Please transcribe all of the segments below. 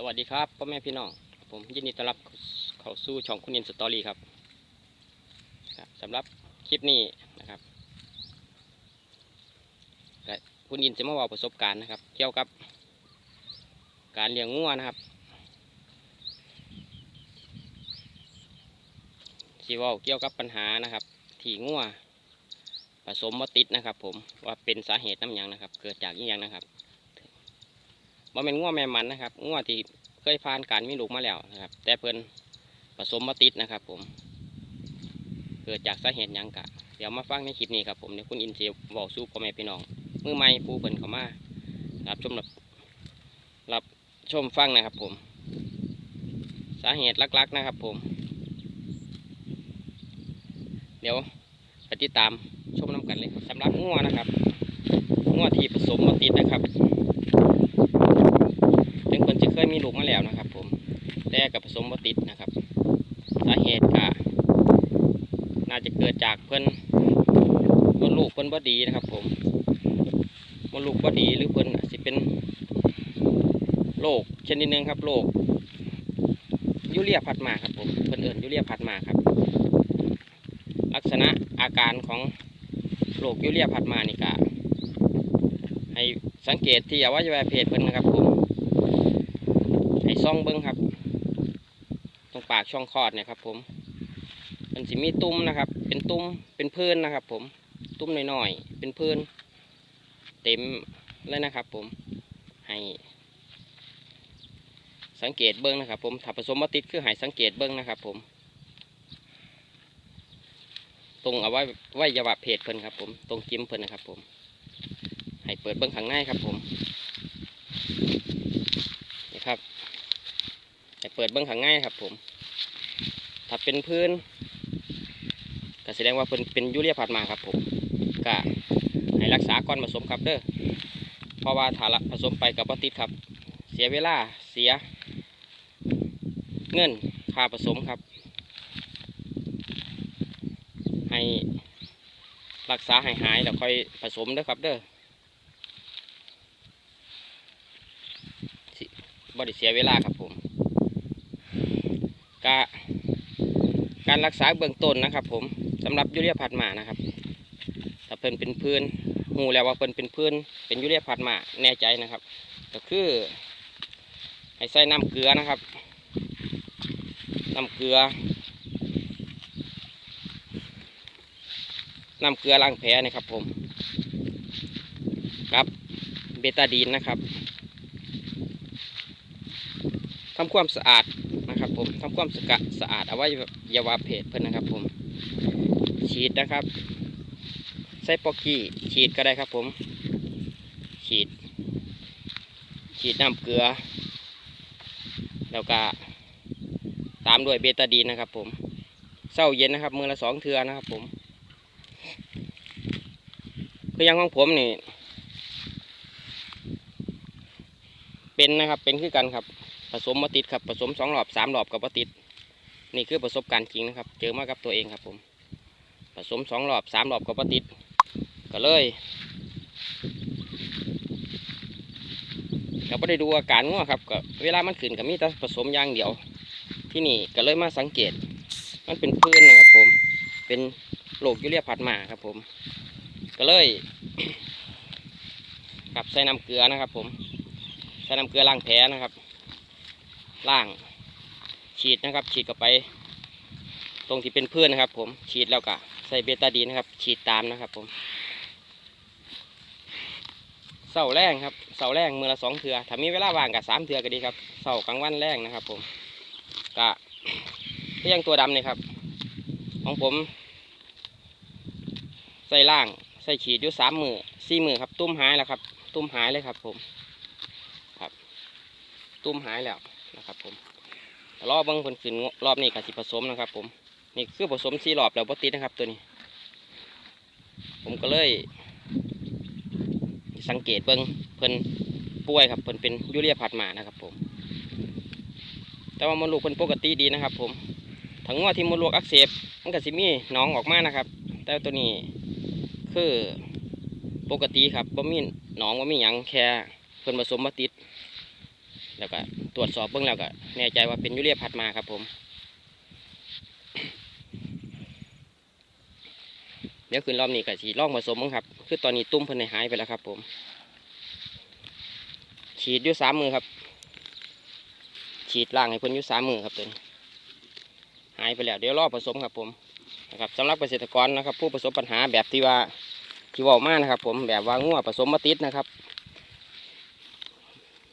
สวัสดีครับพ่อแม่พี่น้องผมยินดีต้อนรับเข้าสู่ช่องคุณอินสตอรี่ครับครับสำหรับคลิปนี้นะครับคุณอินจะมาว่าประสบการณ์นะครับ เกี่ยวกับ การเลี้ยงงัวนะครับที่ว่าเกี่ยวกับปัญหานะครับ ที่งัวผสมมาติดนะครับ ผมว่าเป็นสาเหตุน้ำยังนะครับ เกิดจากอิหยังนะครับ บ่เป็นง้วแม่มันนะครับง้วที่เคยผ่านการมีลูกมาแล้วนะครับ แต่เพิ่นผสมมาติดนะครับ ผม เกิดจากสาเหตุยังกะ เดี๋ยวมาฟังในคลิปนี้ครับผมเดี๋ยวคุณอินเสียบอกสู้พ่อแม่พี่น้องมือใหม่ผู้เพิ่นเข้ามารับชมรับรับชมฟังนะครับ ผม สาเหตุหลักๆนะครับ ผม เดี๋ยวไปติดตามชมน้ำกันเลยสำหรับง้วนะครับง้วที่ผสมมาติดนะครับ ถึงเพิ่นจะเคยมีลูกมาแล้วนะครับ ผมแต่กับผสมบ่ติดนะครับ สาเหตุก็น่าจะเกิดจากเพิ่นมดลูกเพิ่นบ่ดีนะครับ ผมมดลูกบ่ดีหรือเพิ่นอาจสิเป็น โรคชนิดหนึงครับโรคยูเรียพัดมาครับผมเพิ่นเอิ้นยูเรียพัดมาครับ ลักษณะอาการของโรคยูเรียพัดมานี่ก็ให้สังเกตที่อวัยวะเพศเพิ่นนะครับผมให้ซ่องเบิ้งครับ ตรงปากช่องคลอดเนี่ยครับผมมันสิมีตุ้มนะครับ เป็นตุ้มเป็นพื้นนะครับ ผมตุ้มหน้อยๆเป็นพื้น เต็มเลยนะครับ ผมให้ สังเกตเบิ้งนะครับผมถ้าผสมมาติดคือให้สังเกตเบิ้งนะครับ ผม ตรงเอาไว้ไว้ยาวะเพศเพิ่นครับ ผมตรงจิ้มเพิ่นนะครับ ผม ให้เปิดเบิ้งข้างในครับผมนี่ครับให้เปิดเบื้องข้างง่ายครับ ผม ถ้าเป็นพื้นก็แสดงว่าเป็นเป็นยูเรียผัดมาครับ ผมก็ให้รักษาก่อนผสมครับเด้อเพราะว่าถ้าผสมไปกับปติดครับ เสียเวลาเสีย เงินค่าผสมครับ ให้รักษาให้หายแล้วค่อยผสมเด้อครับเด้อบริเสียเวลาครับผมกะการรักษาเบื้องต้นนะครับ ผมสำหรับยูเรียพัดหมานะครับ ถ้าเพิ่นเป็นพื้นหูแล้วว่าเพิ่นเป็นพื้นเป็นยูเรียพัดหมาแน่ใจนะครับ ก็คือให้ใส่น้ำเกลือนะครับ น้ำเกลือ น้ำเกลือล้างแผลนี่ครับผมกับเบตาดีนนะครับทำความสะอาดนะครับผมทำความสะสะอาดเอาไว้ยาวาเพศเพื่อนนะครับผม ฉีดนะครับ ใส่ปอกกี้ฉีดก็ได้ครับผม ฉีด ฉีดน้ำเกลือ แล้วก็ ตามด้วยเบตาดีนนะครับ ผมเศร้าเย็นนะครับ มือละสองเทือนะครับ ผม คือยังของผมนี่เป็นนะครับเป็นคือกันครับ ผสมมาติดครับผสมสองรอบสามรอบกับมาติด นี่คือประสบการณ์จริงนะครับ เจอมากับตัวเองครับ ผม ผสมสองรอบสามรอบกับมาติด ก็เลยเราไม่ได้ดูอาการงัวครับก็เวลามันขึ้นก็มีแต่ผสมอย่างเดียว ที่นี่ก็เลยมาสังเกต มันเป็นพื้นนะครับผม เป็นโรคยูเรียพัดมาครับผม ก็เลยกับใส่น้ำเกลือนะครับ ผม ใส่น้ำเกลือล้างแผลนะครับล่าง ฉีดนะครับ ฉีดกับไป ตรงที่เป็นเพื่อนนะครับ ผม ฉีดแล้วก็ใส่เบตาดีนนะครับ ฉีดตามนะครับ ผมเสาแรงครับเสาแรงมือละสองเถือถ้ามีเวลาว่างกับสามเถือก็ดีครับเสากลางวันแรงนะครับ ผม กะเพียงตัวดำนี่ครับ ของผม ใส่ล่าง ใส่ฉีดอยู่สามมือสี่มือครับ ตุ้มหายแล้วครับ ตุ้มหายเลยครับ ผมครับ ตุ้มหายแล้วนะครับ ผมรอบเบิ้งผลขึ้นรอบนี้กับสิผสมนะครับ ผมนี่คือผสมสี่รอบแล้วปติดนะครับ ตัวนี้ ผมก็เลยสังเกตเบิ้งเพิ่นป่วยครับเพิ่นเป็นยูเรียผัดหมานะครับผม แต่ว่ามดลูกเพิ่นปกติดีนะครับ ผมทั้งว่าที่มดลูกอักเสบมันก็สิมีหน้องออกมานะครับ แต่ตัวนี้คือปกติครับบ่มีหนองบ่มีหยังแค่เพิ่นผสมมาติด แล้วก็ตรวจสอบเบื้องแล้วก็แน่ใจว่าเป็นยูเรียพัดมาครับผม เดี๋ยวคืนรอบนี้ก็สีล่องผสมมั้งครับ คือตอนนี้ตุ้มเพิ่นหายไปแล้วครับ ผม ฉีดอยู่สามมือครับ ฉีดล่างให้เพิ่นอยู่สามมือครับตัวนี้หายไปแล้วเดี๋ยวรอผสมครับผมนะครับสำหรับเกษตรกรนะครับ ผู้ประสบปัญหาแบบที่ว่าที่ว่ามานะครับ ผมแบบว่างัวผสมมาติดนะครับ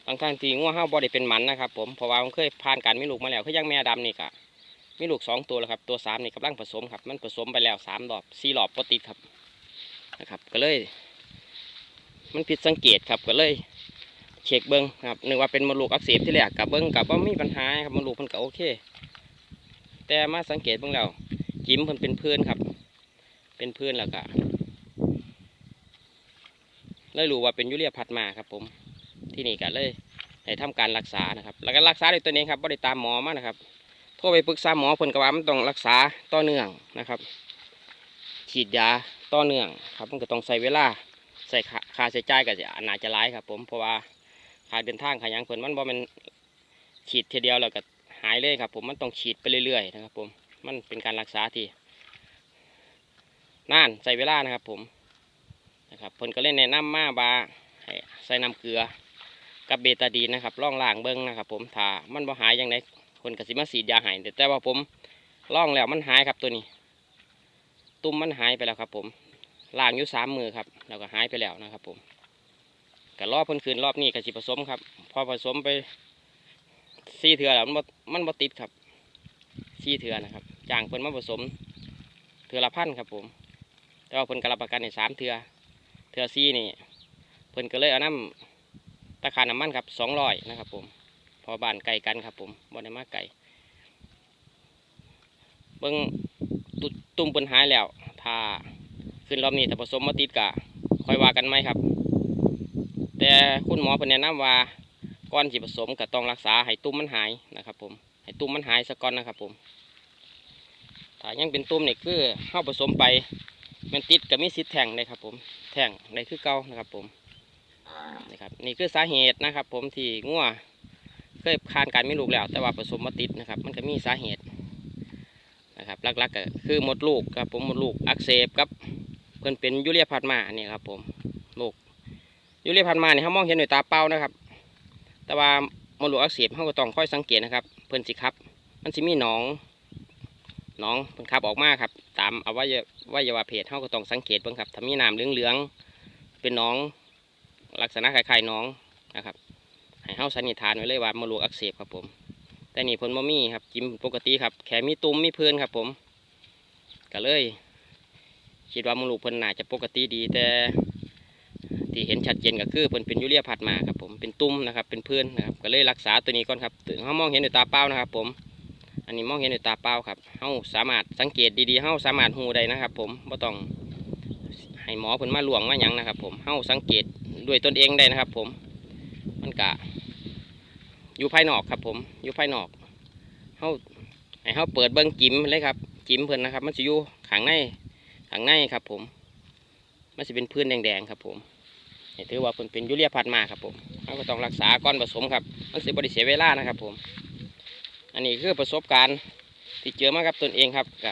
บางครั้งที่งัวห้าบอได้เป็นหมันนะครับ ผมเพราะว่ามันเคยผ่านการมีลูกมาแล้วคืออยังแม่ดำนี่กะมีลูกสองตัวแล้วครับตัวสามนี่กำลังผสมครับ มันผสมไปแล้วสามรอบสี่รอบปติดครับนะครับ ก็เลย มันผิดสังเกตครับก็เลย เช็คเบิ้งครับนึกว่าเป็นมดลูกอักเสบที่แรกกับเบิ้งกับว่าไม่มีปัญหาครับมดลูกมันก็โอเค แต่มาสังเกตเบิ้งแล้วจิ้มมันเป็นเพื่อนครับ เป็นเพื่อนแล้วก็เลยรู้ว่าเป็นยูเรียพัดมาครับ ผมที่นี่ก็เลยให้ทำการรักษานะครับ แล้วก็รักษาด้วยตัวเองครับไม่ได้ตามหมอมานะครับโทรไปปรึกษาหมอเพิ่นก็ว่ามันต้องรักษาต่อเนื่องนะครับ ฉีดยาต่อเนื่องครับ มันก็ต้องใส่เวลาใส่ค่าค่ใช้จ่ายก็จะน่าจะหลายครับ ผมเพราะว่า ค่าเดินทางค่ายังเพิ่นมันบ่มันฉีดทีเดียวแล้วก็หายเลยครับ ผมมันต้องฉีดไปเรื่อยๆนะครับ ผมมันเป็นการรักษาที่นานใส่เวลานะครับ ผมนะครับเพิ่นก็เลยแนะนำมาบาใส่น้ำเกลือกับเบตาดีนนะครับล่องล่างเบิ้งนะครับ ผมถ้ามันบ่หายยังไงคนกสิมาฉีดยาหายแต่ว่าผมล่องแล้วมันหายครับตัวนี้ ตุ่มมันหายไปแล้วครับ ผมล่างอยู่สามมือครับ แล้วก็หายไปแล้วนะครับ ผม ก็รอบพ้นคืนรอบนี้ก็สิผสมครับ พอผสมไปสี่เถื่อแล้วมันมันบติดครับสี่เถื่อนะครับจ้างเพิ่นมาผสมเถื่อละพันครับผม แต่ว่าเพิ่นกรับประกันในสามเถื่อเถื่อสี่นี่เพิ่นก็เลยเอาน้ำตะคาน้ำมันครับสองร้อยนะครับ ผม พอบานไกลกันครับ ผมบ่ได้มาไกลเบิ่งตุตุ่มเพิ่นหายแล้ว ถ้าขึ้นรอบนี้ถ้าผสมมาติดก็ค่อยว่ากันไหมครับ แต่คุณหมอเพิ่นแนะนำว่าก่อนสิผสมก็ต้องรักษาให้ตุ่มมันหายนะครับผมให้ตุ่มมันหายซะก่อนนะครับผมถ้ายังเป็นตุ่มเนี่คือเข้าผสมไปมันติดก็มีสิทธิ์แทงเลยครับผมแทงในคือเก่านะครับผมนี่ครับนี่คือสาเหตุนะครับ ผมที่งัวเคยผ่านการไมีลูกแล้ว แต่ว่าผสมมาติดนะครับ มันก็มีสาเหตุนะครับลักๆก็คือหมดลูกครับผมหมดลูกอักเสบครับเพิ่อนเป็นยูเรียพลาสมาเนี่ยครับผม ยูเรียพันมาเนี่ยเขามองเห็นด้วยตาเปล่านะครับ แต่ว่ามดลูกอักเสบเขาก็ต้องค่อยสังเกตนะครับ เพิ่นสิครับ มันสิมีหนองหนองเพิ่นขับออกมาครับ ตามอวัยวะวัยวะเพศเขาก็ต้องสังเกตเบิ่งครับถ้ามีน้ำเหลืองๆเป็นหนองลักษณะคล้ายๆหนองนะครับให้เฮาสันนิษฐานไว้เลยว่ามดลูกอักเสบครับผม แต่นี่เพิ่นบ่มีครับจิ้มปกติครับแค่มีตุ่มมีเพื่อนครับผมก็เลยคิดว่ามดลูกเพิ่นน่าจะปกติดีแต่ ที่เห็นชัดเจนก็คือเพิ่นเป็นยูเรียพัดมาครับผมเป็นตุ่มนะครับเป็นเพื่อนนะครับก็เลยรักษาตัวนี้ก่อนครับถึงเขามองเห็นด้วยตาเปล่านะครับ ผม อันนี้มองเห็นด้วยตาเปล่าครับเขาสามารถสังเกตดีๆเขาสามารถหูได้นะครับ ผมไม่ต้องให้หมอเพิ่นมาหลวงมาหยังนะครับ ผมเขาสังเกตด้วยตนเองได้นะครับ ผมมันกะอยู่ภายนอกครับ ผมอยู่ภายนอกเขาให้เขาเปิดเบิ้งจิ้มเลยครับจิ้มเพิ่นนะครับ มันจะอยู่ข้างในข้างในครับ ผมมันจะเป็นพื้นแดงๆครับผม นี่ถือว่าเป็นเป็นยูเรียพัดมาครับผมเราก็ต้องรักษาก่อนผสมครับ มันเสิบริเสียเวลานะครับผม อันนี้คือประสบการณ์ที่เจอมากับตนเองครับก็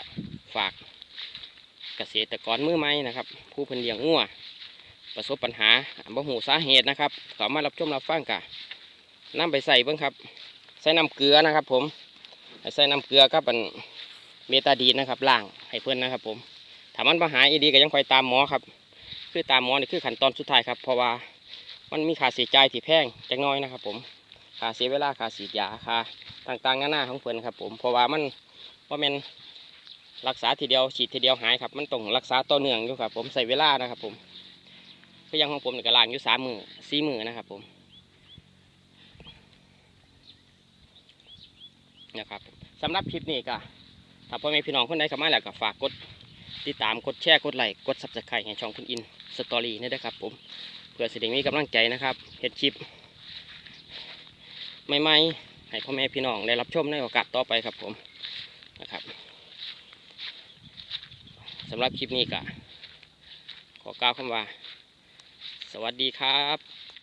ฝากเกษตรกรมือใหม่นะครับ ผู้เพิ่นเลี้ยงงัวประสบปัญหาบ่หูสาเหตุนะครับขอมารับชมรับฟังกะนํไปใส่เบิ่งครับ ใส่น้ำเกลือนะครับ ผมใส่น้ำเกลือกับอันเบตาดีนนะครับล่างให้เพื่อนนะครับ ผมถ้ามันปัญหาอีดีก็ยังคอยตามหมอครับ คือตามหมอนี่คือขั้นตอนสุดท้ายครับ เพราะว่ามันมีค่าเสียใจที่แพงจักน้อยนะครับ ผมค่าเสียเวลาค่าฉีดยาค่าต่างๆหน้านาของเพิ่นครับ ผมเพราะว่ามันว่ามันรักษาทีเดียวฉีดทีเดียวหายครับ มันต้องรักษาต่อเนื่องอยู่ครับ ผมใส่เวลานะครับ ผมก็ยังของผมนี่ก็ล้างอยู่สามมือสี่มือนะครับ ผมนะครับสำหรับคลิปนี้ก็ถ้าพ่อแม่พี่น้องคนใดเข้ามาแล้วก็ฝากกด ติดตามกดแชร์กดไลค์กดซับสไครต์ให้ช่องคุณอินสตอรี่นี่นะครับผมเพื่อแสดงมีกำลังใจนะครับเฮ็ดคลิปใหม่ๆให้พ่อแม่พี่น้องได้รับชมในโอกาสต่อไปครับผมนะครับสำหรับคลิปนี้ก็ขอกล่าวคำว่า สวัสดีครับ